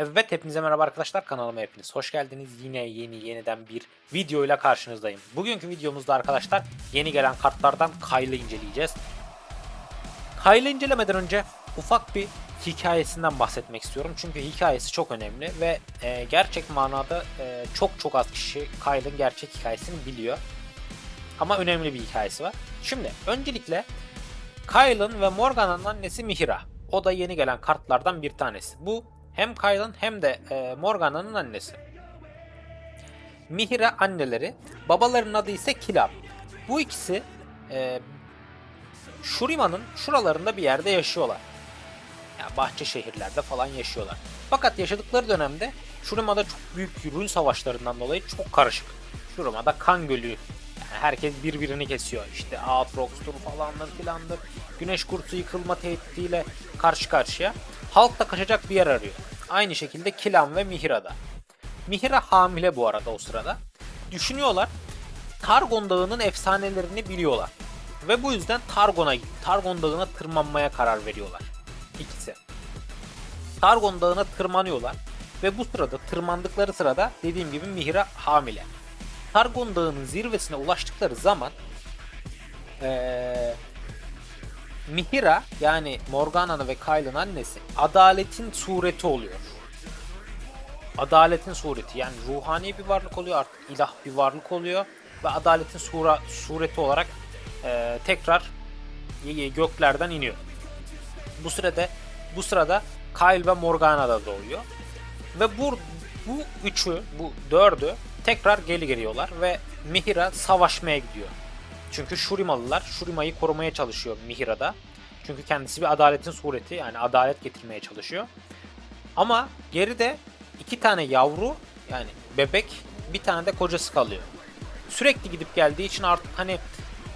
Evet hepinize merhaba arkadaşlar kanalıma hepiniz hoş geldiniz. Yine yeni yeniden bir video ile karşınızdayım. Bugünkü videomuzda arkadaşlar yeni gelen kartlardan Kyle'ı inceleyeceğiz. Kyle'ı incelemeden önce ufak bir hikayesinden bahsetmek istiyorum. Çünkü hikayesi çok önemli ve e, gerçek manada e, çok çok az kişi Kyle'ın gerçek hikayesini biliyor. Ama önemli bir hikayesi var. Şimdi öncelikle Kyle'ın ve Morgana'nın annesi Mihira. O da yeni gelen kartlardan bir tanesi. Bu hem Kyle'ın hem de e, Morgana'nın annesi. Mihira anneleri, babalarının adı ise Kilab. Bu ikisi e, Shurima'nın şuralarında bir yerde yaşıyorlar. Yani bahçe şehirlerde falan yaşıyorlar. Fakat yaşadıkları dönemde Shurima'da çok büyük rün savaşlarından dolayı çok karışık. Shurima'da kan gölü. Yani herkes birbirini kesiyor. İşte Aatrox'tur falandır filandır. Güneş kursu yıkılma tehdidiyle karşı karşıya. Halk da kaçacak bir yer arıyor. Aynı şekilde Kilan ve Mihira'da. Mihira hamile bu arada o sırada. Düşünüyorlar. Targon Dağı'nın efsanelerini biliyorlar. Ve bu yüzden Targon'a Targon Dağı'na tırmanmaya karar veriyorlar. İkisi. Targon Dağı'na tırmanıyorlar. Ve bu sırada tırmandıkları sırada dediğim gibi Mihira hamile. Targon Dağı'nın zirvesine ulaştıkları zaman ee, Mihira yani Morgana'nın ve Kyle'ın annesi adaletin sureti oluyor. Adaletin sureti yani ruhani bir varlık oluyor artık ilah bir varlık oluyor ve adaletin sura, sureti olarak e, tekrar göklerden iniyor. Bu sırada bu sırada Kyle ve Morgana da doğuyor. Ve bu bu üçü, bu dördü tekrar geri geliyorlar ve Mihira savaşmaya gidiyor. Çünkü Shurimalılar Shurima'yı korumaya çalışıyor Mihira'da. Çünkü kendisi bir adaletin sureti yani adalet getirmeye çalışıyor. Ama geride iki tane yavru yani bebek bir tane de kocası kalıyor. Sürekli gidip geldiği için artık hani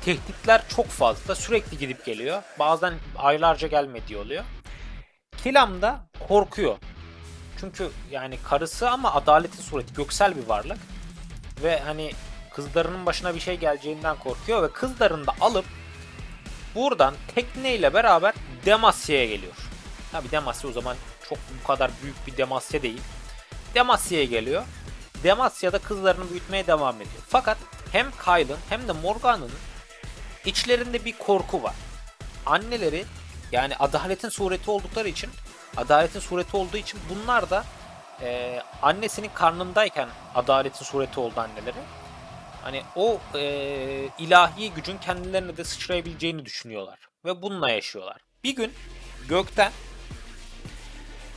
tehditler çok fazla sürekli gidip geliyor. Bazen aylarca gelmediği oluyor. Kilam da korkuyor. Çünkü yani karısı ama adaletin sureti göksel bir varlık. Ve hani kızlarının başına bir şey geleceğinden korkuyor ve kızlarını da alıp buradan tekneyle beraber Demasya'ya geliyor. Tabi Demasya o zaman çok bu kadar büyük bir Demasya değil. Demasya'ya geliyor. Demasya'da kızlarını büyütmeye devam ediyor. Fakat hem Kyle'ın hem de Morgana'nın içlerinde bir korku var. Anneleri yani adaletin sureti oldukları için adaletin sureti olduğu için bunlar da e, annesinin karnındayken adaletin sureti oldu anneleri. Hani o e, ilahi gücün kendilerine de sıçrayabileceğini düşünüyorlar. Ve bununla yaşıyorlar. Bir gün gökten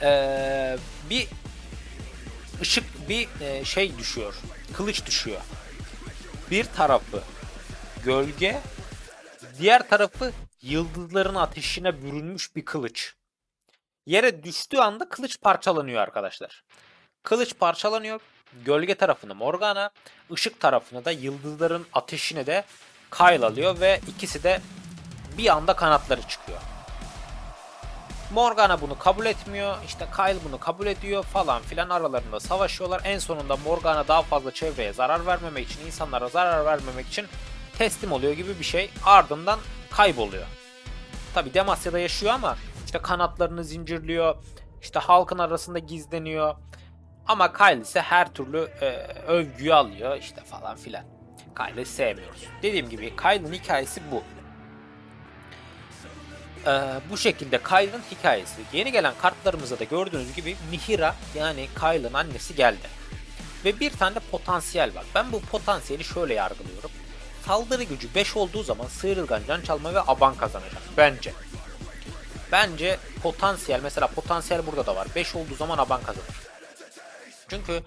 e, bir ışık bir e, şey düşüyor. Kılıç düşüyor. Bir tarafı gölge, diğer tarafı yıldızların ateşine bürünmüş bir kılıç. Yere düştüğü anda kılıç parçalanıyor arkadaşlar. Kılıç parçalanıyor. Gölge tarafını Morgana, ışık tarafını da yıldızların ateşini de Kyle alıyor ve ikisi de bir anda kanatları çıkıyor. Morgana bunu kabul etmiyor. İşte Kyle bunu kabul ediyor falan filan aralarında savaşıyorlar. En sonunda Morgana daha fazla çevreye zarar vermemek için, insanlara zarar vermemek için teslim oluyor gibi bir şey. Ardından kayboluyor. Tabi Demasya'da yaşıyor ama işte kanatlarını zincirliyor. İşte halkın arasında gizleniyor. Ama Kyle ise her türlü e, övgüyü alıyor işte falan filan. Kyle'ı sevmiyoruz. Dediğim gibi Kyle'ın hikayesi bu. Ee, bu şekilde Kyle'ın hikayesi. Yeni gelen kartlarımızda da gördüğünüz gibi Mihira yani Kyle'ın annesi geldi. Ve bir tane de potansiyel var. Ben bu potansiyeli şöyle yargılıyorum. Saldırı gücü 5 olduğu zaman sıyrılgan can çalma ve aban kazanacak. Bence. Bence potansiyel mesela potansiyel burada da var. 5 olduğu zaman aban kazanır. Çünkü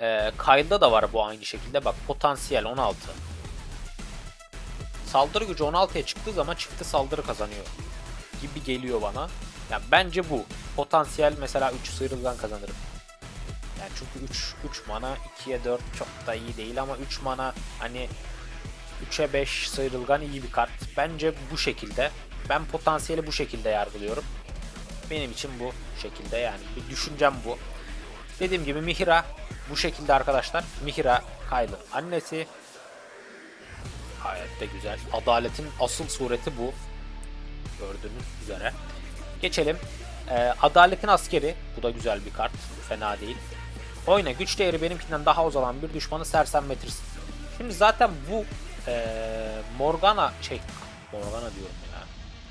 e, Kyle'da da var bu aynı şekilde. Bak potansiyel 16. Saldırı gücü 16'ya çıktığı zaman çifte saldırı kazanıyor gibi geliyor bana. Yani bence bu. Potansiyel mesela 3 sıyrılgan kazanırım. Yani çünkü 3 3 mana 2'ye 4 çok da iyi değil ama 3 mana hani 3'e 5 sıyrılgan iyi bir kart. Bence bu şekilde. Ben potansiyeli bu şekilde yargılıyorum. Benim için bu şekilde yani bir düşüncem bu. Dediğim gibi Mihira bu şekilde arkadaşlar. Mihira Kyle'ın annesi. Gayet de güzel. Adaletin asıl sureti bu. Gördüğünüz üzere. Geçelim Ee, Adaletin askeri. Bu da güzel bir kart. Fena değil. Oyna güç değeri benimkinden daha az olan bir düşmanı sersemletirsin. Şimdi zaten bu ee, Morgana şey Morgana diyorum ya.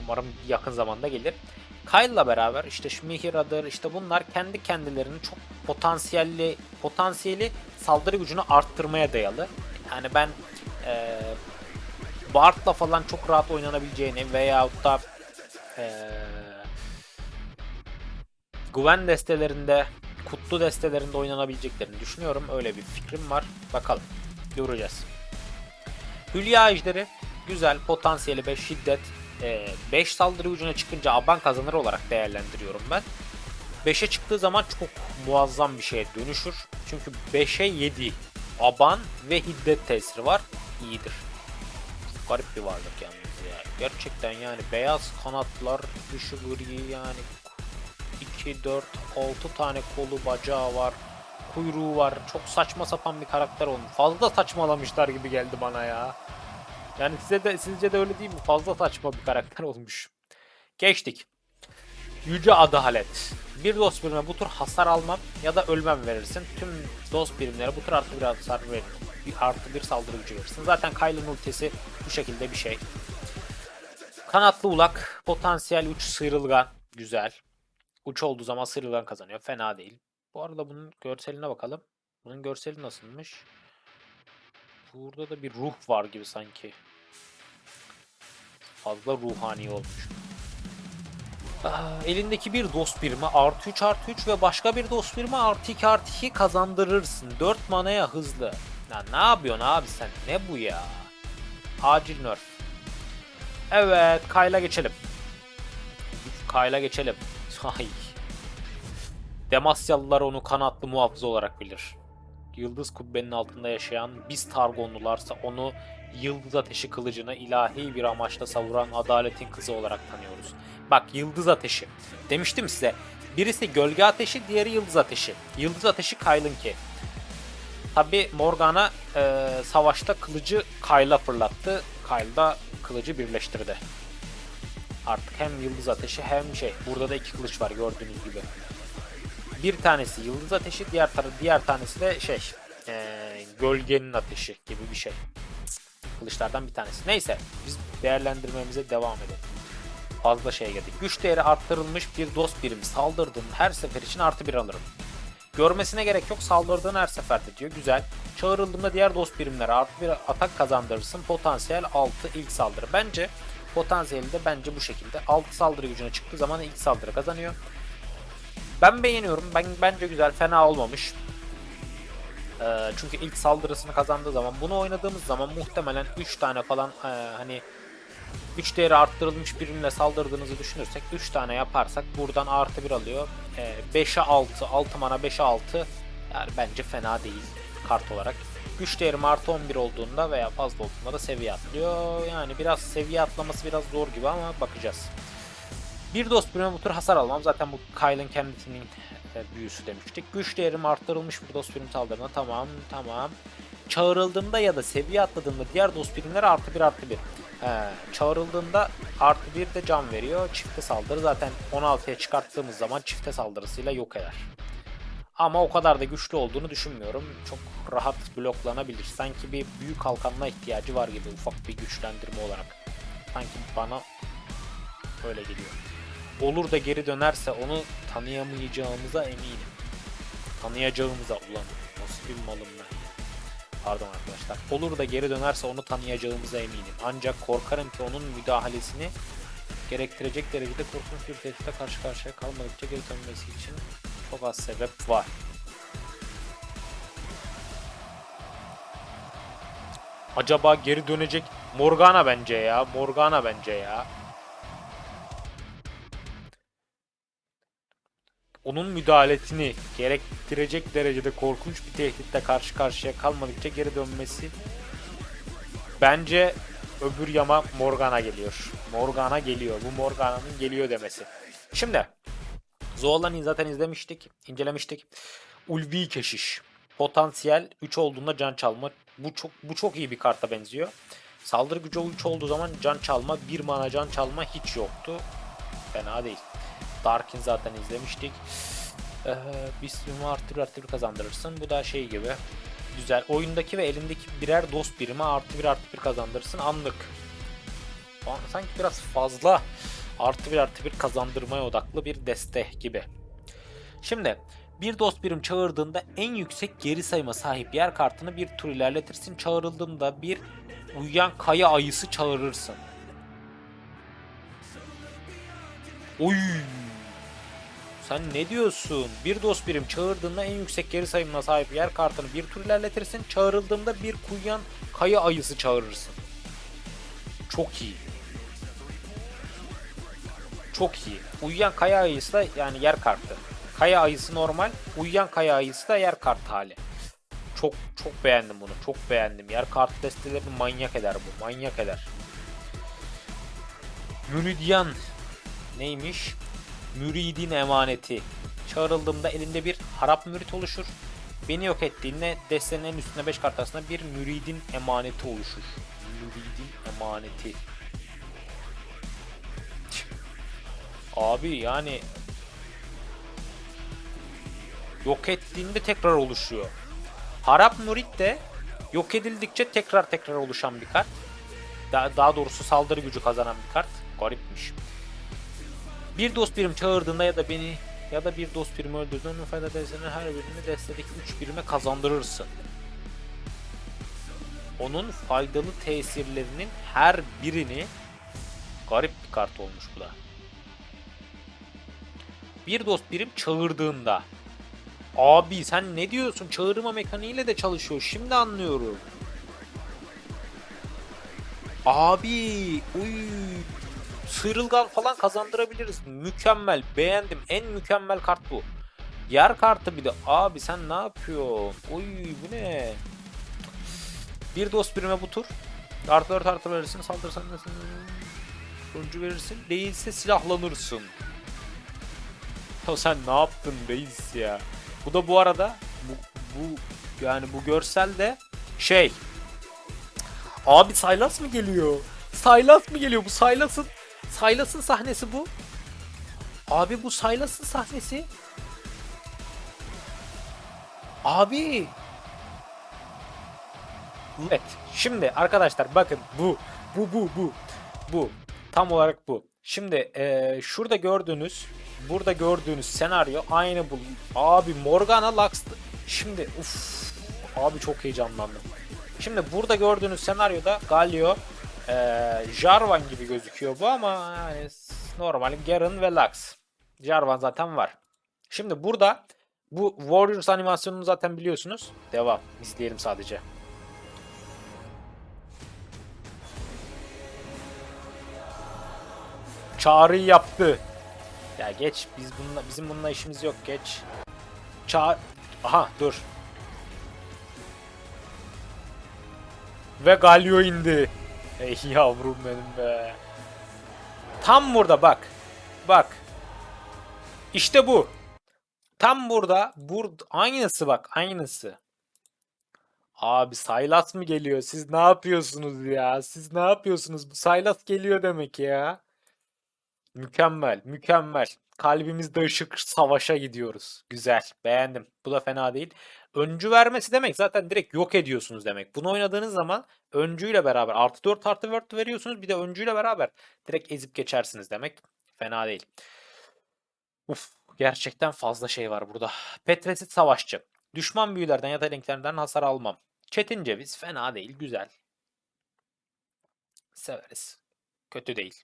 Umarım yakın zamanda gelir. Kyle'la beraber işte şu Mihira'dır işte bunlar kendi kendilerinin çok potansiyelli potansiyeli saldırı gücünü arttırmaya dayalı. Yani ben ee, Bard'la falan çok rahat oynanabileceğini veyahut da ee, Güven destelerinde, kutlu destelerinde oynanabileceklerini düşünüyorum. Öyle bir fikrim var. Bakalım. Göreceğiz. Hülya Ejderi. Güzel. Potansiyeli 5 şiddet. 5 saldırı gücüne çıkınca aban kazanır olarak değerlendiriyorum ben. 5'e çıktığı zaman çok muazzam bir şeye dönüşür. Çünkü 5'e 7 aban ve hiddet tesiri var. İyidir. Çok garip bir varlık yalnız ya. Gerçekten yani beyaz kanatlar, dışı gri yani 2, 4, 6 tane kolu bacağı var. Kuyruğu var. Çok saçma sapan bir karakter olmuş. Fazla saçmalamışlar gibi geldi bana ya. Yani size de sizce de öyle değil mi? Fazla saçma bir karakter olmuş. Geçtik. Yüce Adalet. Bir dost birime bu tur hasar almam ya da ölmem verirsin. Tüm dost birimlere bu tur artı bir hasar verir. Bir artı bir saldırı gücü verirsin. Zaten Kyle'ın ultisi bu şekilde bir şey. Kanatlı ulak. Potansiyel 3 sıyrılgan. Güzel. Uç olduğu zaman sıyrılan kazanıyor. Fena değil. Bu arada bunun görseline bakalım. Bunun görseli nasılmış? Burada da bir ruh var gibi sanki. Fazla ruhani olmuş. Aa, elindeki bir dost birimi artı 3 artı 3 ve başka bir dost birimi artı 2 artı 2 kazandırırsın. 4 manaya hızlı. Ya ne yapıyorsun abi sen? Ne bu ya? Acil nerf. Evet, Kayla geçelim. Kayla geçelim. Ay. Demasyalılar onu kanatlı muhafız olarak bilir. Yıldız kubbenin altında yaşayan biz Targonlularsa onu Yıldız Ateşi kılıcını ilahi bir amaçla savuran adaletin kızı olarak tanıyoruz. Bak Yıldız Ateşi. Demiştim size. Birisi Gölge Ateşi, diğeri Yıldız Ateşi. Yıldız Ateşi Kyle'ınki. Tabi Morgana e, savaşta kılıcı Kyle'a fırlattı. Kyle da kılıcı birleştirdi. Artık hem Yıldız Ateşi hem şey. Burada da iki kılıç var gördüğünüz gibi. Bir tanesi Yıldız Ateşi, diğer tar diğer tanesi de şey. eee, gölgenin ateşi gibi bir şey. Kılıçlardan bir tanesi. Neyse biz değerlendirmemize devam edelim. Fazla şeye geldik. Güç değeri arttırılmış bir dost birimi saldırdığın her sefer için artı bir alırım. Görmesine gerek yok saldırdığın her seferde diyor. Güzel. Çağrıldığında diğer dost birimlere artı bir atak kazandırırsın. Potansiyel 6 ilk saldırı. Bence potansiyeli de bence bu şekilde. 6 saldırı gücüne çıktığı zaman ilk saldırı kazanıyor. Ben beğeniyorum. Ben bence güzel, fena olmamış. Ee, çünkü ilk saldırısını kazandığı zaman bunu oynadığımız zaman muhtemelen 3 tane falan e, hani 3 değeri arttırılmış birimle saldırdığınızı düşünürsek 3 tane yaparsak buradan artı 1 alıyor. E, 5'e 6, 6 mana 5'e 6 yani bence fena değil kart olarak. Güç değerim artı 11 olduğunda veya fazla olduğunda da seviye atlıyor. Yani biraz seviye atlaması biraz zor gibi ama bakacağız. Bir dost birime bu tür hasar almam. Zaten bu Kyle'ın kendisinin e, büyüsü demiştik. Güç değerim arttırılmış bir dost birim saldırına. Tamam tamam. Çağrıldığında ya da seviye atladığında diğer dost birimlere artı bir artı bir. He, çağrıldığında artı bir de can veriyor. Çifte saldırı zaten 16'ya çıkarttığımız zaman çifte saldırısıyla yok eder. Ama o kadar da güçlü olduğunu düşünmüyorum. Çok rahat bloklanabilir. Sanki bir büyük kalkanına ihtiyacı var gibi ufak bir güçlendirme olarak. Sanki bana öyle geliyor. Olur da geri dönerse onu tanıyamayacağımıza eminim. Tanıyacağımıza ulan nasıl bir malım ben. Pardon arkadaşlar. Olur da geri dönerse onu tanıyacağımıza eminim. Ancak korkarım ki onun müdahalesini gerektirecek derecede korkunç bir tehditle karşı karşıya kalmadıkça geri dönmesi için çok az sebep var. Acaba geri dönecek Morgana bence ya. Morgana bence ya. Onun müdahalesini gerektirecek derecede korkunç bir tehditle karşı karşıya kalmadıkça geri dönmesi bence öbür yama Morgana geliyor. Morgana geliyor. Bu Morgana'nın geliyor demesi. Şimdi Zolan'ı zaten izlemiştik, incelemiştik. Ulvi keşiş. Potansiyel 3 olduğunda can çalma. Bu çok bu çok iyi bir karta benziyor. Saldırı gücü 3 olduğu zaman can çalma, 1 mana can çalma hiç yoktu. Fena değil. Darkin zaten izlemiştik. Ee, bir birimi artı bir artı bir kazandırırsın. Bu da şey gibi. Güzel. Oyundaki ve elindeki birer dost birimi artı bir artı bir kazandırırsın. Anlık. Sanki biraz fazla artı bir artı bir kazandırmaya odaklı bir deste gibi. Şimdi bir dost birim çağırdığında en yüksek geri sayıma sahip yer kartını bir tur ilerletirsin. Çağrıldığında bir uyuyan kaya ayısı çağırırsın. Oy! Sen ne diyorsun? Bir dost birim çağırdığında en yüksek geri sayımına sahip yer kartını bir tur ilerletirsin. Çağrıldığında bir kuyan kaya ayısı çağırırsın. Çok iyi. Çok iyi. Uyuyan kaya ayısı da yani yer kartı. Kaya ayısı normal. Uyuyan kaya ayısı da yer kartı hali. Çok çok beğendim bunu. Çok beğendim. Yer kartı destelerini manyak eder bu. Manyak eder. Müridyan neymiş? Müridin emaneti. Çağrıldığımda elinde bir harap mürit oluşur. Beni yok ettiğinde destenin en üstünde 5 kart arasında bir müridin emaneti oluşur. Müridin emaneti. Abi yani yok ettiğinde tekrar oluşuyor. Harap Mürit de yok edildikçe tekrar tekrar oluşan bir kart. Daha, daha doğrusu saldırı gücü kazanan bir kart. Garipmiş. Bir dost birim çağırdığında ya da beni ya da bir dost birimi öldürdüğünde fayda destenin her birini destedeki 3 birime kazandırırsın. Onun faydalı tesirlerinin her birini garip bir kart olmuş bu da. Bir dost birim çağırdığında Abi sen ne diyorsun? Çağırma mekaniğiyle de çalışıyor. Şimdi anlıyorum. Abi, uy. Sıyrılgan falan kazandırabiliriz. Mükemmel. Beğendim. En mükemmel kart bu. Yer kartı bir de. Abi sen ne yapıyorsun? Uy bu ne? Bir dost birime bu tur. Artı 4 artı verirsin. Saldırırsan da sonucu verirsin. Değilse silahlanırsın. Ya sen ne yaptın reis ya? Bu da bu arada bu, bu yani bu görsel de şey Abi Saylas mı geliyor? Saylas mı geliyor? Bu Saylas'ın Saylas'ın sahnesi bu. Abi bu Saylas'ın sahnesi. Abi. Evet. Şimdi arkadaşlar bakın bu bu bu bu bu tam olarak bu. Şimdi eee, şurada gördüğünüz burada gördüğünüz senaryo aynı bu. Abi Morgana Lux şimdi uf abi çok heyecanlandım. Şimdi burada gördüğünüz senaryoda Galio eee, Jarvan gibi gözüküyor bu ama yani normal Garen ve Lux. Jarvan zaten var. Şimdi burada bu Warriors animasyonunu zaten biliyorsunuz. Devam. İzleyelim sadece. Çağrıyı yaptı. Ya geç biz bununla bizim bununla işimiz yok geç. Çağır Aha dur. Ve Galio indi. Ey yavrum benim be. Tam burada bak. Bak. İşte bu. Tam burada. Burada aynısı bak aynısı. Abi Saylas mı geliyor? Siz ne yapıyorsunuz ya? Siz ne yapıyorsunuz? Bu Saylas geliyor demek ya. Mükemmel, mükemmel. Kalbimizde ışık savaşa gidiyoruz. Güzel, beğendim. Bu da fena değil. Öncü vermesi demek zaten direkt yok ediyorsunuz demek. Bunu oynadığınız zaman öncüyle beraber artı 4 artı 4 veriyorsunuz. Bir de öncüyle beraber direkt ezip geçersiniz demek. Fena değil. Uf, gerçekten fazla şey var burada. Petresit savaşçı. Düşman büyülerden ya da renklerden hasar almam. Çetin ceviz fena değil, güzel. Severiz. Kötü değil.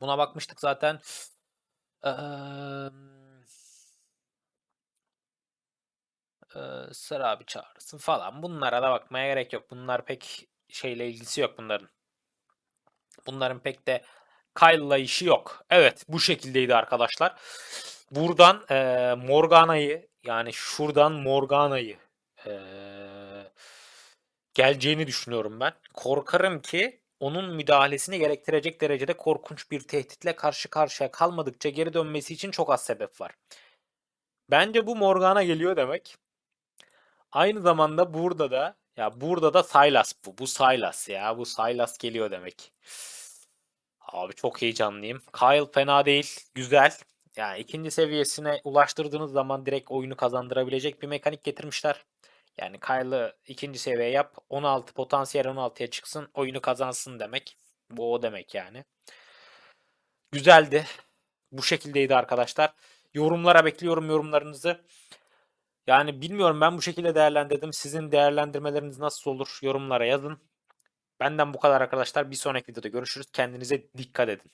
Buna bakmıştık zaten. Eee, Sır abi çağırsın falan. Bunlara da bakmaya gerek yok. Bunlar pek şeyle ilgisi yok bunların. Bunların pek de Kyle'la işi yok. Evet bu şekildeydi arkadaşlar. Buradan eee, Morgana'yı yani şuradan Morgana'yı eee, geleceğini düşünüyorum ben. Korkarım ki onun müdahalesini gerektirecek derecede korkunç bir tehditle karşı karşıya kalmadıkça geri dönmesi için çok az sebep var. Bence bu Morgana geliyor demek. Aynı zamanda burada da ya burada da Sylas bu. Bu Sylas ya. Bu Sylas geliyor demek. Abi çok heyecanlıyım. Kyle fena değil. Güzel. Yani ikinci seviyesine ulaştırdığınız zaman direkt oyunu kazandırabilecek bir mekanik getirmişler. Yani Kyle'ı ikinci seviye yap. 16 potansiyel 16'ya çıksın. Oyunu kazansın demek. Bu o demek yani. Güzeldi. Bu şekildeydi arkadaşlar. Yorumlara bekliyorum yorumlarınızı. Yani bilmiyorum ben bu şekilde değerlendirdim. Sizin değerlendirmeleriniz nasıl olur? Yorumlara yazın. Benden bu kadar arkadaşlar. Bir sonraki videoda görüşürüz. Kendinize dikkat edin.